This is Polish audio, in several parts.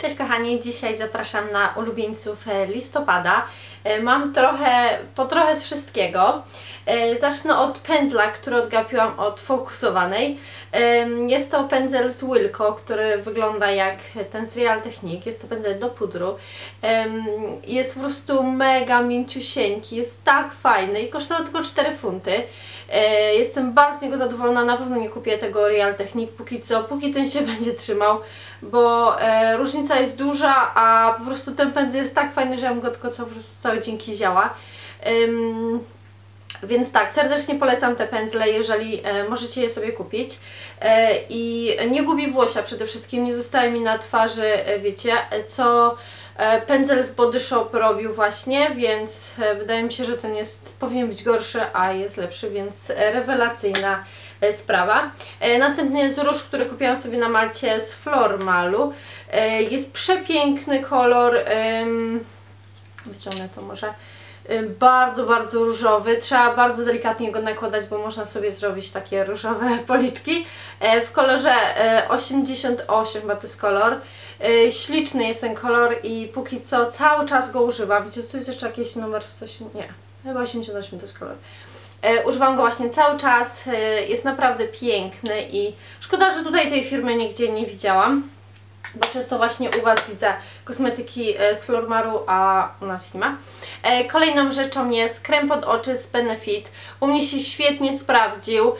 Cześć kochani, dzisiaj zapraszam na ulubieńców e, listopada. E, mam trochę, po trochę z wszystkiego. E, zacznę od pędzla, który odgapiłam od fokusowanej. Jest to pędzel z Wilco, który wygląda jak ten z Real Technique. Jest to pędzel do pudru. Jest po prostu mega mięciusieńki, jest tak fajny i kosztował tylko 4 funty. Jestem bardzo z niego zadowolona, na pewno nie kupię tego Real Technique póki co, póki ten się będzie trzymał, bo różnica jest duża, a po prostu ten pędzel jest tak fajny, że ja bym go tylko co, po prostu całe dzięki działa. Więc tak, serdecznie polecam te pędzle, jeżeli e, możecie je sobie kupić. E, I nie gubi włosia przede wszystkim, nie zostaje mi na twarzy, e, wiecie, co e, pędzel z Body Shop robił właśnie, więc e, wydaje mi się, że ten jest, powinien być gorszy, a jest lepszy, więc rewelacyjna e, sprawa. Następny jest róż, który kupiłam sobie na Malcie z Flormalu. Jest przepiękny kolor, wyciągnę to może bardzo, bardzo różowy. Trzeba bardzo delikatnie go nakładać, bo można sobie zrobić takie różowe policzki. E, w kolorze 88 e, chyba to jest kolor. E, śliczny jest ten kolor i póki co cały czas go używam. Widzicie, tu jest jeszcze jakiś numer 108, nie, chyba 88 to jest kolor. Używam go właśnie cały czas, jest naprawdę piękny i szkoda, że tutaj tej firmy nigdzie nie widziałam bo często właśnie u Was widzę kosmetyki e, z Flormaru, a u nas ich nie ma. E, kolejną rzeczą jest krem pod oczy z Benefit. U mnie się świetnie sprawdził.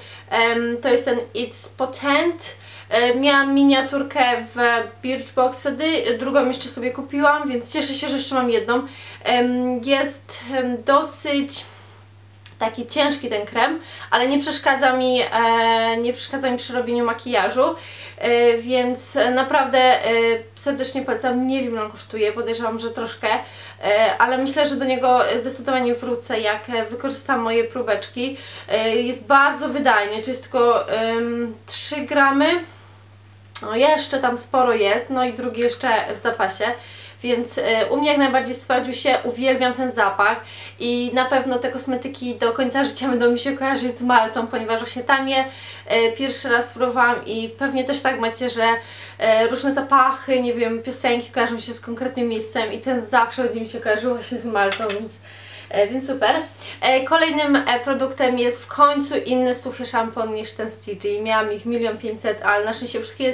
To jest ten It's Potent. E, miałam miniaturkę w Birchbox wtedy, drugą jeszcze sobie kupiłam, więc cieszę się, że jeszcze mam jedną. Jest dosyć taki ciężki ten krem, ale nie przeszkadza mi, e, nie przeszkadza mi przy robieniu makijażu, e, więc naprawdę e, serdecznie polecam, nie wiem ile on kosztuje, podejrzewam, że troszkę, e, ale myślę, że do niego zdecydowanie wrócę, jak wykorzystam moje próbeczki. E, jest bardzo wydajny, tu jest tylko 3 gramy, no jeszcze tam sporo jest, no i drugi jeszcze w zapasie więc e, u mnie jak najbardziej sprawdził się, uwielbiam ten zapach i na pewno te kosmetyki do końca życia będą mi się kojarzyć z Maltą, ponieważ właśnie tam je e, pierwszy raz spróbowałam i pewnie też tak macie, że e, różne zapachy, nie wiem, piosenki kojarzą się z konkretnym miejscem i ten zawsze będzie mi się kojarzył właśnie z Maltą, więc więc super. E, kolejnym e, produktem jest w końcu inny suchy szampon niż ten z CG. Miałam ich milion pięćset, ale na szczęście wszystkie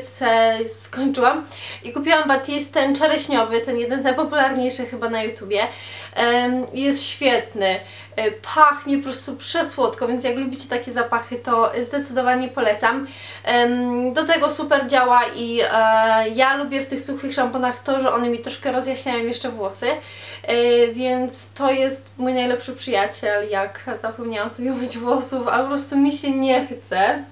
skończyłam. I kupiłam Batiste ten czereśniowy, ten jeden z najpopularniejszych chyba na YouTubie. Jest świetny. Pachnie po prostu przesłodko, więc jak lubicie takie zapachy, to zdecydowanie polecam. Do tego super działa i ja lubię w tych suchych szamponach to, że one mi troszkę rozjaśniają jeszcze włosy, więc to jest mój najlepszy przyjaciel, jak zapomniałam sobie umyć włosów, ale po prostu mi się nie chce.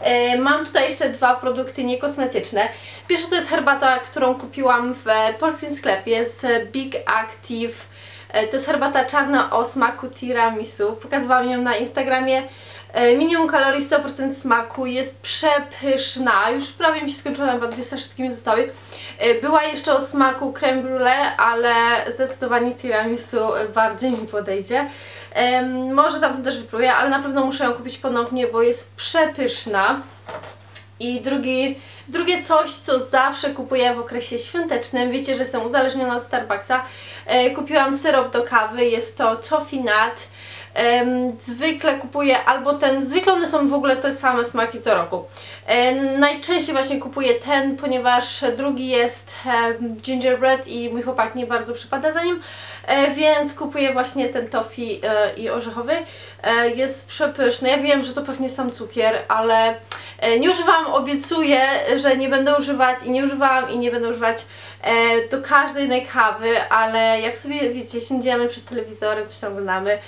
E, mam tutaj jeszcze dwa produkty niekosmetyczne. Pierwsza to jest herbata, którą kupiłam w polskim sklepie z Big Active. E, to jest herbata czarna o smaku tiramisu. Pokazywałam ją na Instagramie. E, minimum kalorii, 100% smaku, jest przepyszna, już prawie mi się skończyła, chyba dwie saszetki mi zostały. E, była jeszcze o smaku creme brulee, ale zdecydowanie tiramisu bardziej mi podejdzie. Może tam też wypróbuję, ale na pewno muszę ją kupić ponownie, bo jest przepyszna. I drugi, drugie coś, co zawsze kupuję w okresie świątecznym, wiecie, że jestem uzależniona od Starbucksa, e, kupiłam syrop do kawy, jest to Toffee Nut. Zwykle kupuję albo ten, zwykle one są w ogóle te same smaki co roku. Najczęściej właśnie kupuję ten, ponieważ drugi jest gingerbread i mój chłopak nie bardzo przypada za nim, e, więc kupuję właśnie ten toffee e, i orzechowy. E, jest przepyszny. Ja wiem, że to pewnie sam cukier, ale e, nie używałam, obiecuję, że nie będę używać i nie używałam i nie będę używać do każdej innej kawy, ale jak sobie, wiecie, siedzimy przed telewizorem, coś tam oglądamy,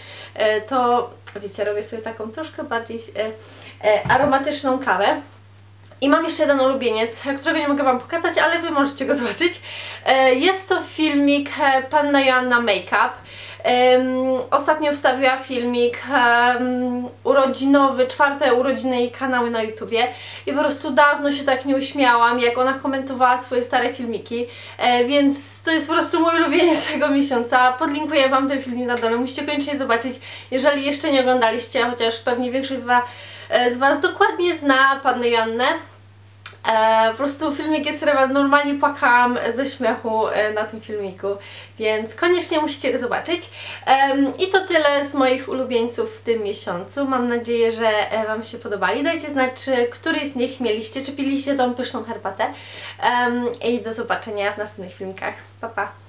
to wiecie, robię sobie taką troszkę bardziej aromatyczną kawę. I mam jeszcze jeden ulubieniec, którego nie mogę Wam pokazać, ale Wy możecie go zobaczyć. E, jest to filmik e, Panna Joanna Makeup. Ostatnio wstawiła filmik urodzinowy, czwarte urodziny jej kanały na YouTubie i po prostu dawno się tak nie uśmiałam, jak ona komentowała swoje stare filmiki, e, więc to jest po prostu mój ulubieniec tego miesiąca. Podlinkuję Wam ten filmik na dole, musicie koniecznie zobaczyć, jeżeli jeszcze nie oglądaliście, chociaż pewnie większość z Was, z was dokładnie zna Pannę Joannę. E, po prostu filmik jest rewel, normalnie płakałam ze śmiechu e, na tym filmiku, więc koniecznie musicie go zobaczyć. Em, I to tyle z moich ulubieńców w tym miesiącu. Mam nadzieję, że e, Wam się podobali. Dajcie znać, czy któryś z nich mieliście, czy piliście tą pyszną herbatę. Em, I do zobaczenia w następnych filmikach. Pa, pa!